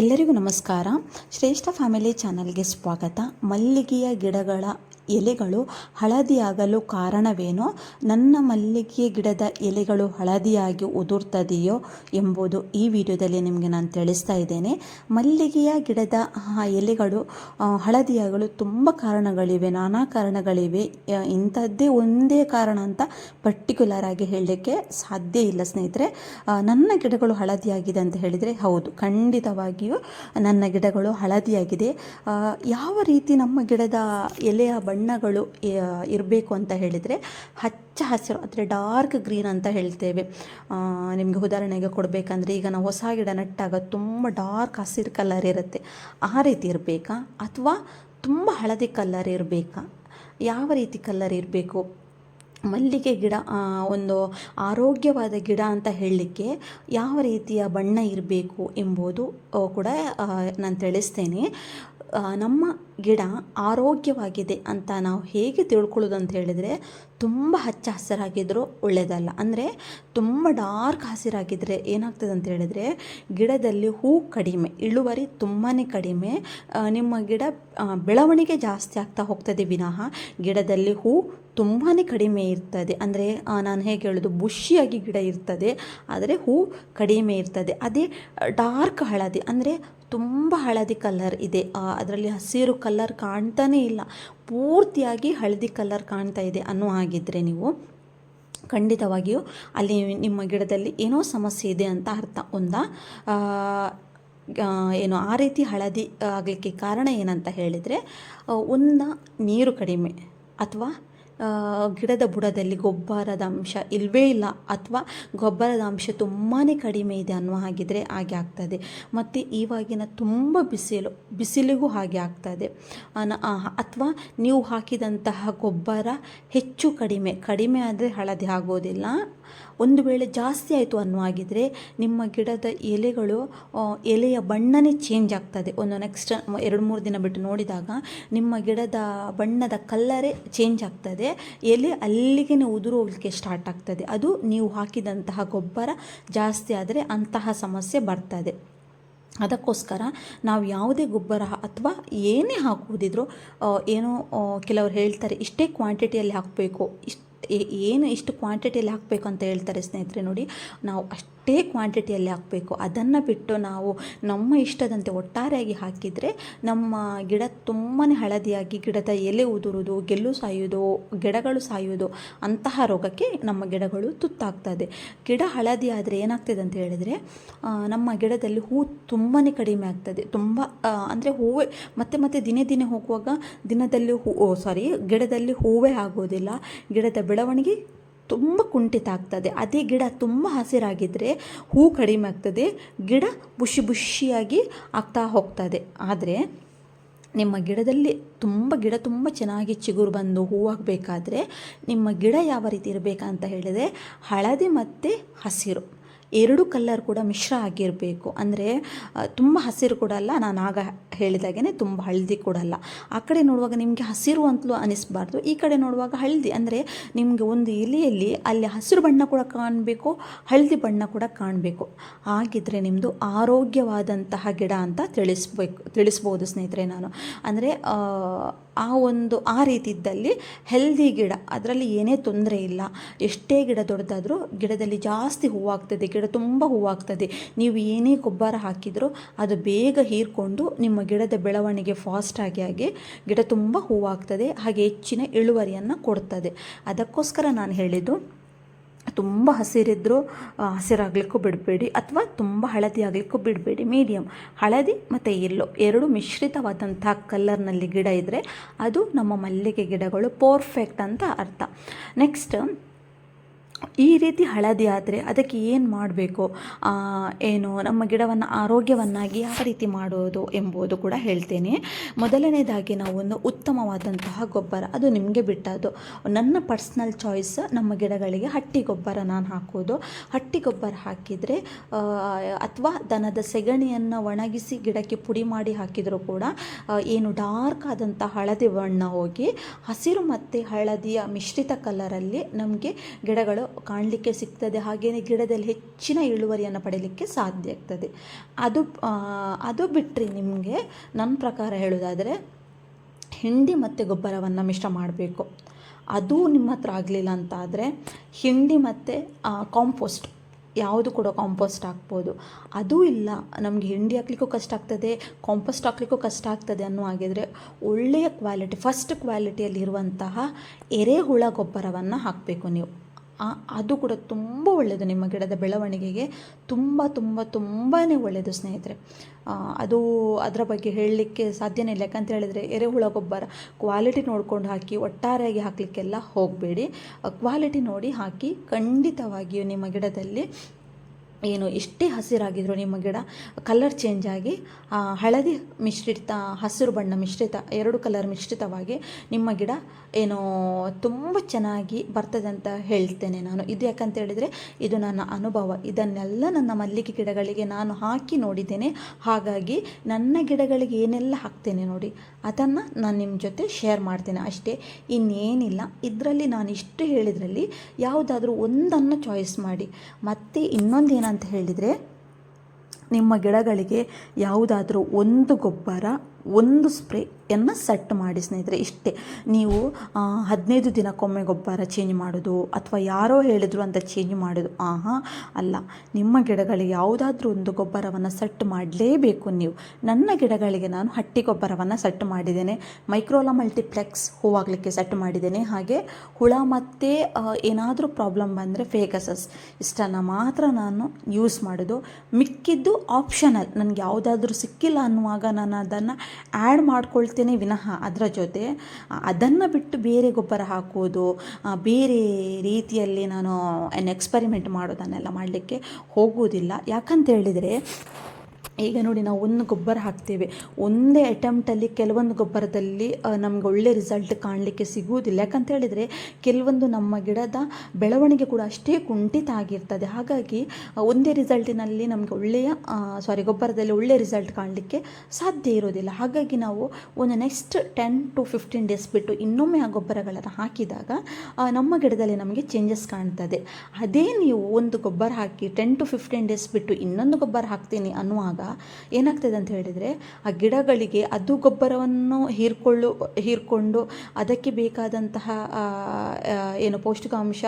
ಎಲ್ಲರಿಗೂ ನಮಸ್ಕಾರ. ಶ್ರೇಷ್ಠ ಫ್ಯಾಮಿಲಿ ಚಾನಲ್ಗೆ ಸ್ವಾಗತ. ಮಲ್ಲಿಗೆಯ ಗಿಡಗಳ ಎಲೆಗಳು ಹಳದಿಯಾಗಲು ಕಾರಣವೇನೋ? ನನ್ನ ಮಲ್ಲಿಗೆ ಗಿಡದ ಎಲೆಗಳು ಹಳದಿಯಾಗಿ ಉದುರ್ತದೆಯೋ ಎಂಬುದು ಈ ವಿಡಿಯೋದಲ್ಲಿ ನಿಮಗೆ ನಾನು ತಿಳಿಸ್ತಾ ಇದ್ದೇನೆ. ಮಲ್ಲಿಗೆಯ ಗಿಡದ ಎಲೆಗಳು ಹಳದಿಯಾಗಲು ತುಂಬ ಕಾರಣಗಳಿವೆ, ನಾನಾ ಕಾರಣಗಳಿವೆ. ಇಂಥದ್ದೇ ಒಂದೇ ಕಾರಣ ಅಂತ ಪರ್ಟಿಕ್ಯುಲರ್ ಆಗಿ ಹೇಳಲಿಕ್ಕೆ ಸಾಧ್ಯ ಇಲ್ಲ ಸ್ನೇಹಿತರೆ. ನನ್ನ ಗಿಡಗಳು ಹಳದಿಯಾಗಿದೆ ಅಂತ ಹೇಳಿದರೆ ಹೌದು ಖಂಡಿತವಾಗಿಯೂ ನನ್ನ ಗಿಡಗಳು ಹಳದಿಯಾಗಿದೆ. ಯಾವ ರೀತಿ ನಮ್ಮ ಗಿಡದ ಎಲೆಯ ಬಣ್ಣಗಳು ಇರಬೇಕು ಅಂತ ಹೇಳಿದರೆ ಹಚ್ಚ ಹಸಿರು, ಅಂದರೆ ಡಾರ್ಕ್ ಗ್ರೀನ್ ಅಂತ ಹೇಳ್ತೇವೆ. ನಿಮಗೆ ಉದಾಹರಣೆಗೆ ಕೊಡಬೇಕಂದ್ರೆ ಈಗ ನಾವು ಹೊಸ ಗಿಡ ನೆಟ್ಟಾಗ ತುಂಬ ಡಾರ್ಕ್ ಹಸಿರು ಕಲರ್ ಇರುತ್ತೆ. ಆ ರೀತಿ ಇರಬೇಕಾ? ಅಥವಾ ತುಂಬ ಹಳದಿ ಕಲ್ಲರ್ ಇರಬೇಕಾ? ಯಾವ ರೀತಿ ಕಲ್ಲರ್ ಇರಬೇಕು? ಮಲ್ಲಿಗೆ ಗಿಡ ಒಂದು ಆರೋಗ್ಯವಾದ ಗಿಡ ಅಂತ ಹೇಳಲಿಕ್ಕೆ ಯಾವ ರೀತಿಯ ಬಣ್ಣ ಇರಬೇಕು ಎಂಬುದು ಕೂಡ ನಾನು ತಿಳಿಸ್ತೇನೆ. ನಮ್ಮ ಗಿಡ ಆರೋಗ್ಯವಾಗಿದೆ ಅಂತ ನಾವು ಹೇಗೆ ತಿಳ್ಕೊಳ್ಳೋದು ಅಂತ ಹೇಳಿದರೆ ತುಂಬ ಹಚ್ಚ ಹಸಿರಾಗಿದ್ದರೂ ಒಳ್ಳೆಯದಲ್ಲ ಅಂದರೆ ತುಂಬ ಡಾರ್ಕ್ ಹಸಿರಾಗಿದ್ದರೆ ಏನಾಗ್ತದೆ ಅಂತ ಹೇಳಿದರೆ ಗಿಡದಲ್ಲಿ ಹೂ ಕಡಿಮೆ, ಇಳುವರಿ ತುಂಬಾ ಕಡಿಮೆ ನಿಮ್ಮ ಗಿಡ ಬೆಳವಣಿಗೆ ಜಾಸ್ತಿ ಆಗ್ತಾ ಹೋಗ್ತದೆ ವಿನಃ ಗಿಡದಲ್ಲಿ ಹೂ ತುಂಬಾ ಕಡಿಮೆ ಇರ್ತದೆ. ಅಂದರೆ ನಾನು ಹೇಗೆ ಹೇಳೋದು ಬುಷಿಯಾಗಿ ಗಿಡ ಇರ್ತದೆ, ಆದರೆ ಹೂ ಕಡಿಮೆ ಇರ್ತದೆ. ಅದೇ ಡಾರ್ಕ್ ಹಳದಿ, ಅಂದರೆ ತುಂಬ ಹಳದಿ ಕಲರ್ ಇದೆ. ಅದರಲ್ಲಿ ಹಸಿರು ಕಲರ್ ಕಾಣ್ತಾನೇ ಇಲ್ಲ. ಪೂರ್ತಿಯಾಗಿ ಹಳದಿ ಕಲರ್ ಕಾಣ್ತಾ ಇದೆ ಅನ್ನೋ ಹಾಗಿದ್ರೆ ನೀವು ಖಂಡಿತವಾಗಿಯೂ ಅಲ್ಲಿ ನಿಮ್ಮ ಗಿಡದಲ್ಲಿ ಏನೋ ಸಮಸ್ಯೆ ಇದೆ ಅಂತ ಅರ್ಥ. ಒಂದಾ ಏನು, ಆ ರೀತಿ ಹಳದಿ ಆಗಲಿಕ್ಕೆ ಕಾರಣ ಏನಂತ ಹೇಳಿದರೆ ಒಂದು, ನೀರು ಕಡಿಮೆ ಅಥವಾ ಗಿಡದ ಬುಡದಲ್ಲಿ ಗೊಬ್ಬರದ ಅಂಶ ಇಲ್ಲವೇ ಇಲ್ಲ ಅಥವಾ ಗೊಬ್ಬರದ ಅಂಶ ತುಂಬಾ ಕಡಿಮೆ ಇದೆ ಅನ್ನುವ ಹಾಗಿದ್ರೆ ಹಾಗೆ ಆಗ್ತದೆ. ಮತ್ತು ಇವಾಗಿನ ತುಂಬ ಬಿಸಿಲು, ಬಿಸಿಲಿಗೂ ಹಾಗೆ ಆಗ್ತದೆ. ಅಥವಾ ನೀವು ಹಾಕಿದಂತಹ ಗೊಬ್ಬರ ಹೆಚ್ಚು ಕಡಿಮೆ ಕಡಿಮೆ ಆದರೆ ಹಳದಿ ಆಗೋದಿಲ್ಲ. ಒಂದು ವೇಳೆ ಜಾಸ್ತಿ ಆಯಿತು ಅನ್ನುವಾಗಿದ್ರೆ ನಿಮ್ಮ ಗಿಡದ ಎಲೆಗಳು ಎಲೆಯ ಬಣ್ಣನೇ ಚೇಂಜ್ ಆಗ್ತದೆ. ಒಂದು ನೆಕ್ಸ್ಟ್ ಎರಡು ಮೂರು ದಿನ ಬಿಟ್ಟು ನೋಡಿದಾಗ ನಿಮ್ಮ ಗಿಡದ ಬಣ್ಣದ ಕಲ್ಲರೇ ಚೇಂಜ್ ಆಗ್ತದೆ. ಎಲೆ ಅಲ್ಲಿಗೆ ಉದುರು ಹೋಗಲಿಕ್ಕೆ ಸ್ಟಾರ್ಟ್ ಆಗ್ತದೆ. ಅದು ನೀವು ಹಾಕಿದಂತಹ ಗೊಬ್ಬರ ಜಾಸ್ತಿ ಆದರೆ ಅಂತಹ ಸಮಸ್ಯೆ ಬರ್ತದೆ. ಅದಕ್ಕೋಸ್ಕರ ನಾವು ಯಾವುದೇ ಗೊಬ್ಬರ ಅಥವಾ ಏನೇ ಹಾಕುವುದಿದ್ರು ಏನೋ ಕೆಲವರು ಹೇಳ್ತಾರೆ, ಇಷ್ಟೇ ಕ್ವಾಂಟಿಟಿಯಲ್ಲಿ ಹಾಕಬೇಕು, ಇಷ್ಟು ಏನು ಇಷ್ಟು ಕ್ವಾಂಟಿಟಿಯಲ್ಲಿ ಹಾಕಬೇಕು ಅಂತ ಹೇಳ್ತಾರೆ ಸ್ನೇಹಿತರೆ ನೋಡಿ, ನಾವು ಅಷ್ಟೇ ಕ್ವಾಂಟಿಟಿಯಲ್ಲಿ ಹಾಕಬೇಕು. ಅದನ್ನು ಬಿಟ್ಟು ನಾವು ನಮ್ಮ ಇಷ್ಟದಂತೆ ಒಟ್ಟಾರೆಯಾಗಿ ಹಾಕಿದರೆ ನಮ್ಮ ಗಿಡ ತುಂಬಾ ಹಳದಿಯಾಗಿ ಗಿಡದ ಎಲೆ ಉದುರುವುದು ಗೆಲ್ಲು ಸಾಯುವುದು ಗಿಡಗಳು ಸಾಯುವುದು ಅಂತಹ ರೋಗಕ್ಕೆ ನಮ್ಮ ಗಿಡಗಳು ತುತ್ತಾಗ್ತದೆ. ಗಿಡ ಹಳದಿ ಆದರೆ ಏನಾಗ್ತದೆ ಅಂತ ಹೇಳಿದರೆ ನಮ್ಮ ಗಿಡದಲ್ಲಿ ಹೂ ತುಂಬಾ ಕಡಿಮೆ ಆಗ್ತದೆ. ತುಂಬ ಅಂದರೆ ಹೂವೇ ಮತ್ತೆ ಮತ್ತೆ ದಿನೇ ದಿನೇ ಹೋಗುವಾಗ ದಿನದಲ್ಲಿ ಹೂ ಸಾರಿ ಗಿಡದಲ್ಲಿ ಹೂವೇ ಆಗೋದಿಲ್ಲ. ಗಿಡದ ಬೆಳವಣಿಗೆ ತುಂಬ ಕುಂಠಿತ ಆಗ್ತದೆ. ಅದೇ ಗಿಡ ತುಂಬ ಹಸಿರಾಗಿದ್ದರೆ ಹೂ ಕಡಿಮೆ ಆಗ್ತದೆ. ಗಿಡ ಬುಷಿ ಬುಷಿಯಾಗಿ ಆಗ್ತಾ ಹೋಗ್ತದೆ. ಆದರೆ ನಿಮ್ಮ ಗಿಡದಲ್ಲಿ ತುಂಬ ಗಿಡ ತುಂಬ ಚೆನ್ನಾಗಿ ಚಿಗುರು ಬಂದು ಹೂವಾಗಬೇಕಾದ್ರೆ ನಿಮ್ಮ ಗಿಡ ಯಾವ ರೀತಿ ಇರಬೇಕಂತ ಹೇಳಿದರೆ ಹಳದಿ ಮತ್ತು ಹಸಿರು. ಎರಡು ಕಲ್ಲರ್ ಕೂಡ ಮಿಶ್ರ ಆಗಿರಬೇಕು. ಅಂದರೆ ತುಂಬ ಹಸಿರು ಕೂಡ ಅಲ್ಲ, ನಾನು ಆಗ ಹೇಳಿದಾಗೇ ತುಂಬ ಹಳದಿ ಕೂಡ ಅಲ್ಲ. ಆ ಕಡೆ ನೋಡುವಾಗ ನಿಮಗೆ ಹಸಿರು ಅಂತಲೂ ಅನಿಸ್ಬಾರ್ದು. ಈ ಕಡೆ ನೋಡುವಾಗ ಹಳದಿ. ಅಂದರೆ, ನಿಮಗೆ ಒಂದು ಎಲೆಯಲ್ಲಿ ಅಲ್ಲಿ ಹಸಿರು ಬಣ್ಣ ಕೂಡ ಕಾಣಬೇಕು, ಹಳದಿ ಬಣ್ಣ ಕೂಡ ಕಾಣಬೇಕು. ಹಾಗಿದ್ರೆ ನಿಮ್ಮದು ಆರೋಗ್ಯವಾದಂತಹ ಗಿಡ ಅಂತ ತಿಳಿಸ್ಬೇಕು, ತಿಳಿಸ್ಬೋದು ಸ್ನೇಹಿತರೆ ನಾನು. ಅಂದರೆ ಆ ಒಂದು, ಆ ರೀತಿ ಇದ್ದಲ್ಲಿ ಹೆಲ್ದಿ ಗಿಡ, ಅದರಲ್ಲಿ ಏನೇ ತೊಂದರೆ ಇಲ್ಲ. ಎಷ್ಟೇ ಗಿಡ ದೊಡ್ಡದಾದರೂ ಗಿಡದಲ್ಲಿ ಜಾಸ್ತಿ ಹೂವಾಗ್ತದೆ, ಗಿಡ ತುಂಬ ಹೂವಾಗ್ತದೆ. ನೀವು ಏನೇ ಗೊಬ್ಬರ ಹಾಕಿದರೂ ಅದು ಬೇಗ ಹೀರ್ಕೊಂಡು ನಿಮ್ಮ ಗಿಡದ ಬೆಳವಣಿಗೆ ಫಾಸ್ಟಾಗಿ ಆಗಿ ಗಿಡ ತುಂಬ ಹೂವಾಗ್ತದೆ, ಹಾಗೆ ಹೆಚ್ಚಿನ ಇಳುವರಿಯನ್ನು ಕೊಡ್ತದೆ. ಅದಕ್ಕೋಸ್ಕರ ನಾನು ಹೇಳಿದ್ದು ತುಂಬ ಹಸಿರಿದ್ದರೂ ಹಸಿರಾಗಲಿಕ್ಕೂ ಬಿಡಬೇಡಿ ಅಥವಾ ತುಂಬ ಹಳದಿ ಆಗಲಿಕ್ಕೂ ಬಿಡಬೇಡಿ. ಮೀಡಿಯಮ್ ಹಳದಿ ಮತ್ತು ಎಲ್ಲೋ ಎರಡು ಮಿಶ್ರಿತವಾದಂಥ ಕಲ್ಲರ್ನಲ್ಲಿ ಗಿಡ ಇದ್ದರೆ ಅದು ನಮ್ಮ ಮಲ್ಲಿಗೆ ಗಿಡಗಳು ಪರ್ಫೆಕ್ಟ್ ಅಂತ ಅರ್ಥ. ನೆಕ್ಸ್ಟ್ ಈ ರೀತಿ ಹಳದಿ ಆದರೆ ಅದಕ್ಕೆ ಏನು ಮಾಡಬೇಕು? ಏನು, ನಮ್ಮ ಗಿಡವನ್ನು ಆರೋಗ್ಯವನ್ನಾಗಿ ಯಾವ ರೀತಿ ಮಾಡೋದು ಎಂಬುದು ಕೂಡ ಹೇಳ್ತೇನೆ. ಮೊದಲನೇದಾಗಿ ನಾವು ಒಂದು ಉತ್ತಮವಾದಂತಹ ಗೊಬ್ಬರ. ಅದು ನಿಮಗೆ ಬಿಟ್ಟದ್ದು. ನನ್ನ ಪರ್ಸ್ನಲ್ ಚಾಯ್ಸ್ ನಮ್ಮ ಗಿಡಗಳಿಗೆ ಹಟ್ಟಿ ಗೊಬ್ಬರ ನಾನು ಹಾಕೋದು. ಹಟ್ಟಿ ಗೊಬ್ಬರ ಹಾಕಿದರೆ ಅಥವಾ ದನದ ಸೆಗಣಿಯನ್ನು ಒಣಗಿಸಿ ಗಿಡಕ್ಕೆ ಪುಡಿ ಮಾಡಿ ಹಾಕಿದರೂ ಕೂಡ ಏನು ಡಾರ್ಕ್ ಆದಂಥ ಹಳದಿ ಬಣ್ಣ ಹೋಗಿ ಹಸಿರು ಮತ್ತು ಹಳದಿಯ ಮಿಶ್ರಿತ ಕಲರಲ್ಲಿ ನಮಗೆ ಗಿಡಗಳು ಕಾಣಲಿಕ್ಕೆ ಸಿಗ್ತದೆ. ಹಾಗೆಯೇ ಗಿಡದಲ್ಲಿ ಹೆಚ್ಚಿನ ಇಳುವರಿಯನ್ನು ಪಡೀಲಿಕ್ಕೆ ಸಾಧ್ಯ ಆಗ್ತದೆ. ಅದು ಅದು ಬಿಟ್ಟರೆ ನಿಮಗೆ ನನ್ನ ಪ್ರಕಾರ ಹೇಳೋದಾದರೆ ಹಿಂಡಿ ಮತ್ತು ಗೊಬ್ಬರವನ್ನು ಮಿಶ್ರ ಮಾಡಬೇಕು. ಅದು ನಿಮ್ಮ ಹತ್ರ ಆಗಲಿಲ್ಲ ಅಂತ ಆದರೆ ಹಿಂಡಿ ಮತ್ತು ಕಾಂಪೋಸ್ಟ್ ಯಾವುದು ಕೂಡ ಕಾಂಪೋಸ್ಟ್ ಹಾಕ್ಬೋದು. ಅದೂ ಇಲ್ಲ. ನಮಗೆ ಹಿಂಡಿ ಹಾಕ್ಲಿಕ್ಕೂ ಕಷ್ಟ ಆಗ್ತದೆ ಕಾಂಪೋಸ್ಟ್ ಹಾಕ್ಲಿಕ್ಕೂ ಕಷ್ಟ ಆಗ್ತದೆ ಅನ್ನೋ ಹಾಗಿದ್ರೆ ಒಳ್ಳೆಯ ಕ್ವಾಲಿಟಿ ಫಸ್ಟ್ ಕ್ವಾಲಿಟಿಯಲ್ಲಿರುವಂತಹ ಎರೆಹುಳ ಗೊಬ್ಬರವನ್ನು ಹಾಕಬೇಕು ನೀವು. ಅದು ಕೂಡ ತುಂಬ ಒಳ್ಳೆಯದು ನಿಮ್ಮ ಗಿಡದ ಬೆಳವಣಿಗೆಗೆ. ತುಂಬ ತುಂಬ ತುಂಬಾ ಒಳ್ಳೆಯದು ಸ್ನೇಹಿತರೆ. ಅದು ಅದರ ಬಗ್ಗೆ ಹೇಳಲಿಕ್ಕೆ ಸಾಧ್ಯನೇ ಇಲ್ಲ. ಯಾಕಂತ ಹೇಳಿದರೆ ಎರೆಹುಳ ಗೊಬ್ಬರ ಕ್ವಾಲಿಟಿ ನೋಡ್ಕೊಂಡು ಹಾಕಿ, ಒಟ್ಟಾರೆಯಾಗಿ ಹಾಕಲಿಕ್ಕೆಲ್ಲ ಹೋಗಬೇಡಿ. ಕ್ವಾಲಿಟಿ ನೋಡಿ ಹಾಕಿ ಖಂಡಿತವಾಗಿಯೂ ನಿಮ್ಮ ಗಿಡದಲ್ಲಿ ಏನು, ಎಷ್ಟೇ ಹಸಿರಾಗಿದ್ರು ನಿಮ್ಮ ಗಿಡ ಕಲರ್ ಚೇಂಜ್ ಆಗಿ ಹಳದಿ ಮಿಶ್ರಿತ, ಹಸಿರು ಬಣ್ಣ ಮಿಶ್ರಿತ, ಎರಡು ಕಲರ್ ಮಿಶ್ರಿತವಾಗಿ ನಿಮ್ಮ ಗಿಡ ಏನು ತುಂಬ ಚೆನ್ನಾಗಿ ಬರ್ತದೆ ಅಂತ ಹೇಳ್ತೇನೆ ನಾನು. ಇದು ಯಾಕಂತ ಹೇಳಿದರೆ, ಇದು ನನ್ನ ಅನುಭವ. ಇದನ್ನೆಲ್ಲ ನನ್ನ ಮಲ್ಲಿಗೆ ಗಿಡಗಳಿಗೆ ನಾನು ಹಾಕಿ ನೋಡಿದ್ದೇನೆ. ಹಾಗಾಗಿ ನನ್ನ ಗಿಡಗಳಿಗೆ ಏನೆಲ್ಲ ಹಾಕ್ತೇನೆ ನೋಡಿ, ಅದನ್ನು ನಾನು ನಿಮ್ಮ ಜೊತೆ ಶೇರ್ ಮಾಡ್ತೇನೆ ಅಷ್ಟೇ. ಇನ್ನೇನಿಲ್ಲ. ಇದರಲ್ಲಿ ನಾನು ಇಷ್ಟು ಹೇಳಿದ್ರಲ್ಲಿ, ಯಾವುದಾದ್ರೂ ಒಂದನ್ನು ಚಾಯ್ಸ್ ಮಾಡಿ. ಮತ್ತೆ ಇನ್ನೊಂದು ಏನಂತ ಹೇಳಿದರೆ ನಿಮ್ಮ ಗಿಡಗಳಿಗೆ ಯಾವುದಾದ್ರೂ ಒಂದು ಗೊಬ್ಬರ ಒಂದು ಸ್ಪ್ರೇಯನ್ನು ಸೆಟ್ ಮಾಡಿ ಸ್ನೇಹಿತರೆ, ಇಷ್ಟೇ. ನೀವು ಹದಿನೈದು ದಿನಕ್ಕೊಮ್ಮೆ ಗೊಬ್ಬರ ಚೇಂಜ್ ಮಾಡೋದು ಅಥವಾ ಯಾರೋ ಹೇಳಿದ್ರು ಅಂತ ಚೇಂಜ್ ಮಾಡೋದು, ಆಹಾ, ಅಲ್ಲ. ನಿಮ್ಮ ಗಿಡಗಳಿಗೆ ಯಾವುದಾದ್ರೂ ಒಂದು ಗೊಬ್ಬರವನ್ನು ಸೆಟ್ ಮಾಡಲೇಬೇಕು ನೀವು. ನನ್ನ ಗಿಡಗಳಿಗೆ ನಾನು ಹಟ್ಟಿ ಗೊಬ್ಬರವನ್ನು ಸೆಟ್ ಮಾಡಿದ್ದೇನೆ. ಮೈಕ್ರೋಲಾ ಮಲ್ಟಿಪ್ಲೆಕ್ಸ್ ಹೂವಾಗಲಿಕ್ಕೆ ಸೆಟ್ ಮಾಡಿದ್ದೇನೆ. ಹಾಗೆ ಹುಳ ಮತ್ತು ಏನಾದರೂ ಪ್ರಾಬ್ಲಮ್ ಬಂದರೆ ಫೇಗಸಸ್. ಇಷ್ಟನ್ನು ಮಾತ್ರ ನಾನು ಯೂಸ್ ಮಾಡೋದು. ಮಿಕ್ಕಿದ್ದು ಆಪ್ಷನಲ್. ನನಗೆ ಯಾವುದಾದ್ರೂ ಸಿಕ್ಕಿಲ್ಲ ಅನ್ನುವಾಗ ನಾನು ಅದನ್ನು ಆ್ಯಡ್ ಮಾಡ್ಕೊಳ್ತೇನೆ ವಿನಃ ಅದರ ಜೊತೆ. ಅದನ್ನು ಬಿಟ್ಟು ಬೇರೆ ಗೊಬ್ಬರ ಹಾಕುವುದು ಬೇರೆ ರೀತಿಯಲ್ಲಿ ನಾನು ಎನ್ ಎಕ್ಸ್ಪರಿಮೆಂಟ್ ಮಾಡೋದನ್ನೆಲ್ಲ ಮಾಡಲಿಕ್ಕೆ ಹೋಗುವುದಿಲ್ಲ. ಯಾಕಂತ ಹೇಳಿದರೆ ಈಗ ನೋಡಿ ನಾವು ಒಂದು ಗೊಬ್ಬರ ಹಾಕ್ತೇವೆ. ಒಂದೇ ಅಟೆಂಪ್ಟಲ್ಲಿ ಕೆಲವೊಂದು ಗೊಬ್ಬರದಲ್ಲಿ ನಮ್ಗೆ ಒಳ್ಳೆ ರಿಸಲ್ಟ್ ಕಾಣಲಿಕ್ಕೆ ಸಿಗುವುದಿಲ್ಲ. ಯಾಕಂತ ಹೇಳಿದರೆ, ಕೆಲವೊಂದು ನಮ್ಮ ಗಿಡದ ಬೆಳವಣಿಗೆ ಕೂಡ ಅಷ್ಟೇ ಕುಂಠಿತ ಆಗಿರ್ತದೆ. ಹಾಗಾಗಿ ಒಂದೇ ರಿಸಲ್ಟಿನಲ್ಲಿ ನಮಗೆ ಒಳ್ಳೆಯ ಸಾರಿ ಗೊಬ್ಬರದಲ್ಲಿ ಒಳ್ಳೆಯ ರಿಸಲ್ಟ್ ಕಾಣಲಿಕ್ಕೆ ಸಾಧ್ಯ ಇರೋದಿಲ್ಲ. ಹಾಗಾಗಿ ನಾವು ಒಂದು next ten to fifteen days ಬಿಟ್ಟು ಇನ್ನೊಮ್ಮೆ ಆ ಗೊಬ್ಬರಗಳನ್ನು ಹಾಕಿದಾಗ ನಮ್ಮ ಗಿಡದಲ್ಲಿ ನಮಗೆ ಚೇಂಜಸ್ ಕಾಣ್ತದೆ. ಅದೇ ನೀವು ಒಂದು ಗೊಬ್ಬರ ಹಾಕಿ ಟೆನ್ ಟು ಫಿಫ್ಟೀನ್ ಡೇಸ್ ಬಿಟ್ಟು ಇನ್ನೊಂದು ಗೊಬ್ಬರ ಹಾಕ್ತೀನಿ ಅನ್ನುವಾಗ ಏನಾಗ್ತದೆ ಅಂತ ಹೇಳಿದರೆ, ಆ ಗಿಡಗಳಿಗೆ ಅದು ಗೊಬ್ಬರವನ್ನು ಹೀರ್ಕೊಳ್ಳು, ಹೀರ್ಕೊಂಡು ಅದಕ್ಕೆ ಬೇಕಾದಂತಹ ಏನು ಪೌಷ್ಟಿಕಾಂಶ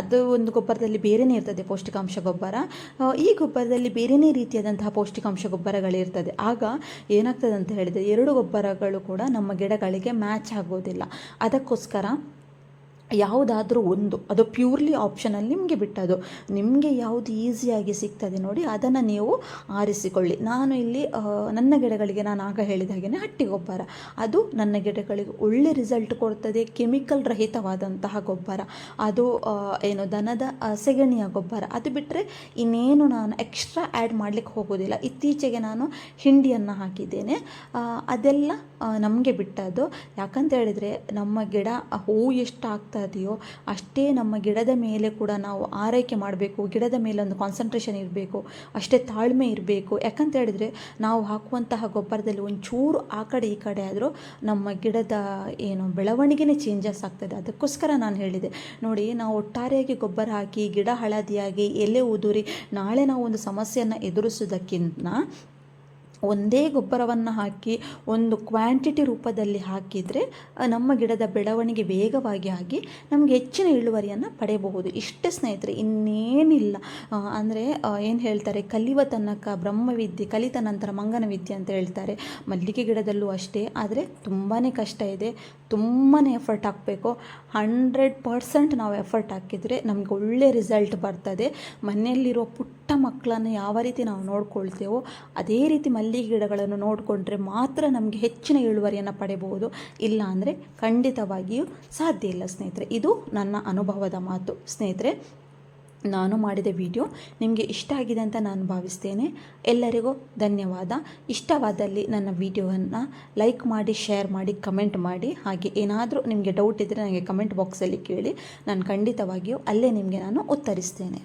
ಅದು ಒಂದು ಗೊಬ್ಬರದಲ್ಲಿ ಬೇರೆಯೇ ಇರ್ತದೆ ಪೌಷ್ಟಿಕಾಂಶ ಗೊಬ್ಬರ. ಈ ಗೊಬ್ಬರದಲ್ಲಿ ಬೇರೆಯೇ ರೀತಿಯಾದಂತಹ ಪೌಷ್ಟಿಕಾಂಶ ಗೊಬ್ಬರಗಳಿರ್ತದೆ. ಆಗ ಏನಾಗ್ತದೆ ಅಂತ ಹೇಳಿದರೆ, ಎರಡು ಗೊಬ್ಬರಗಳು ಕೂಡ ನಮ್ಮ ಗಿಡಗಳಿಗೆ ಮ್ಯಾಚ್ ಆಗೋದಿಲ್ಲ. ಅದಕ್ಕೋಸ್ಕರ ಯಾವುದಾದ್ರೂ ಒಂದು, ಅದು ಪ್ಯೂರ್ಲಿ ಆಪ್ಷನಲ್ಲಿ ನಿಮಗೆ ಬಿಟ್ಟದು ನಿಮಗೆ ಯಾವುದು ಈಸಿಯಾಗಿ ಸಿಗ್ತದೆ ನೋಡಿ, ಅದನ್ನು ನೀವು ಆರಿಸಿಕೊಳ್ಳಿ. ನಾನು ಇಲ್ಲಿ ನನ್ನ ಗಿಡಗಳಿಗೆ ನಾನು ಆಗ ಹೇಳಿದ ಹಾಗೆಯೇ ಹಟ್ಟಿ ಗೊಬ್ಬರ. ಅದು ನನ್ನ ಗಿಡಗಳಿಗೆ ಒಳ್ಳೆ ರಿಸಲ್ಟ್ ಕೊಡ್ತದೆ ಕೆಮಿಕಲ್ ರಹಿತವಾದಂತಹ ಗೊಬ್ಬರ. ಅದು ಏನು ದನದ ಸೆಗಣಿಯ ಗೊಬ್ಬರ. ಅದು ಬಿಟ್ಟರೆ ಇನ್ನೇನು ನಾನು ಎಕ್ಸ್ಟ್ರಾ ಆ್ಯಡ್ ಮಾಡಲಿಕ್ಕೆ ಹೋಗೋದಿಲ್ಲ. ಇತ್ತೀಚೆಗೆ ನಾನು ಹಿಂಡಿಯನ್ನು ಹಾಕಿದ್ದೇನೆ. ಅದೆಲ್ಲ ನಮಗೆ ಬಿಟ್ಟದ್ದು. ಯಾಕಂತ ಹೇಳಿದರೆ ನಮ್ಮ ಗಿಡ ಹೂವು ಎಷ್ಟು ಆಗ್ತಾ ಅಷ್ಟೇ ನಮ್ಮ ಗಿಡದ ಮೇಲೆ ಕೂಡ ನಾವು ಆರೈಕೆ ಮಾಡಬೇಕು, ಗಿಡದ ಮೇಲೆ ಒಂದು ಕಾನ್ಸಂಟ್ರೇಷನ್ ಇರಬೇಕು, ಅಷ್ಟೇ ತಾಳ್ಮೆ ಇರಬೇಕು. ಯಾಕಂತ ಹೇಳಿದರೆ, ನಾವು ಹಾಕುವಂತಹ ಗೊಬ್ಬರದಲ್ಲಿ ಒಂಚೂರು ಆ ಕಡೆ ಈ ಕಡೆ ಆದರೂ ನಮ್ಮ ಗಿಡದ ಏನು ಬೆಳವಣಿಗೆನೇ ಚೇಂಜಸ್ ಆಗ್ತದೆ. ಅದಕ್ಕೋಸ್ಕರ ನಾನು ಹೇಳಿದೆ, ನೋಡಿ ನಾವು ಒಟ್ಟಾರೆಯಾಗಿ ಗೊಬ್ಬರ ಹಾಕಿ, ಗಿಡ ಹಳದಿಯಾಗಿ, ಎಲೆ ಉದುರಿ, ನಾಳೆ ನಾವು ಒಂದು ಸಮಸ್ಯೆಯನ್ನು ಎದುರಿಸೋದಕ್ಕಿಂತ ಒಂದೇ ಗೊಬ್ಬರವನ್ನು ಹಾಕಿ, ಒಂದು ಕ್ವಾಂಟಿಟಿ ರೂಪದಲ್ಲಿ ಹಾಕಿದರೆ ನಮ್ಮ ಗಿಡದ ಬೆಳವಣಿಗೆ ವೇಗವಾಗಿ ಆಗಿ ನಮಗೆ ಹೆಚ್ಚಿನ ಇಳುವರಿಯನ್ನು ಪಡೆಯಬಹುದು. ಇಷ್ಟೇ ಸ್ನೇಹಿತರೆ, ಇನ್ನೇನಿಲ್ಲ. ಅಂದರೆ ಏನು ಹೇಳ್ತಾರೆ, ಕಲಿಯುವ ತನಕ, ಬ್ರಹ್ಮವಿದ್ಯೆ, ಕಲಿತ ನಂತರ ಮಂಗನ ವಿದ್ಯೆ ಅಂತ ಹೇಳ್ತಾರೆ. ಮಲ್ಲಿಗೆ ಗಿಡದಲ್ಲೂ ಅಷ್ಟೇ, ಆದರೆ ತುಂಬಾ ಕಷ್ಟ ಇದೆ. ತುಂಬಾ ಎಫರ್ಟ್ ಹಾಕಬೇಕು. ಹಂಡ್ರೆಡ್ ಪರ್ಸೆಂಟ್ ನಾವು ಎಫರ್ಟ್ ಹಾಕಿದರೆ ನಮಗೆ ಒಳ್ಳೆ ರಿಸಲ್ಟ್ ಬರ್ತದೆ. ಮನೆಯಲ್ಲಿರೋ ಪುಟ್ಟ ಮಕ್ಕಳನ್ನು ಯಾವ ರೀತಿ ನಾವು ನೋಡ್ಕೊಳ್ತೇವೋ, ಅದೇ ರೀತಿ ಮಲ್ಲಿಗೆ ಗಿಡಗಳನ್ನು ನೋಡಿಕೊಂಡ್ರೆ ಮಾತ್ರ ನಮಗೆ ಹೆಚ್ಚಿನ ಇಳುವರಿಯನ್ನು ಪಡೆಯಬಹುದು ಇಲ್ಲ ಅಂದರೆ ಖಂಡಿತವಾಗಿಯೂ ಸಾಧ್ಯ ಇಲ್ಲ ಸ್ನೇಹಿತರೆ. ಇದು ನನ್ನ ಅನುಭವದ ಮಾತು. ಸ್ನೇಹಿತರೆ, ನಾನು ಮಾಡಿದ ವಿಡಿಯೋ ನಿಮಗೆ ಇಷ್ಟ ಆಗಿದೆ ಅಂತ ನಾನು ಭಾವಿಸ್ತೇನೆ. ಎಲ್ಲರಿಗೂ ಧನ್ಯವಾದ. ಇಷ್ಟವಾದಲ್ಲಿ ನನ್ನ ವಿಡಿಯೋವನ್ನು ಲೈಕ್ ಮಾಡಿ, ಶೇರ್ ಮಾಡಿ, ಕಮೆಂಟ್ ಮಾಡಿ. ಹಾಗೆ ಏನಾದರೂ ನಿಮಗೆ ಡೌಟ್ ಇದ್ದರೆ ನನಗೆ ಕಮೆಂಟ್ ಬಾಕ್ಸಲ್ಲಿ ಕೇಳಿ. ನಾನು ಖಂಡಿತವಾಗಿಯೂ ಅಲ್ಲೇ ನಿಮಗೆ ನಾನು ಉತ್ತರಿಸ್ತೇನೆ.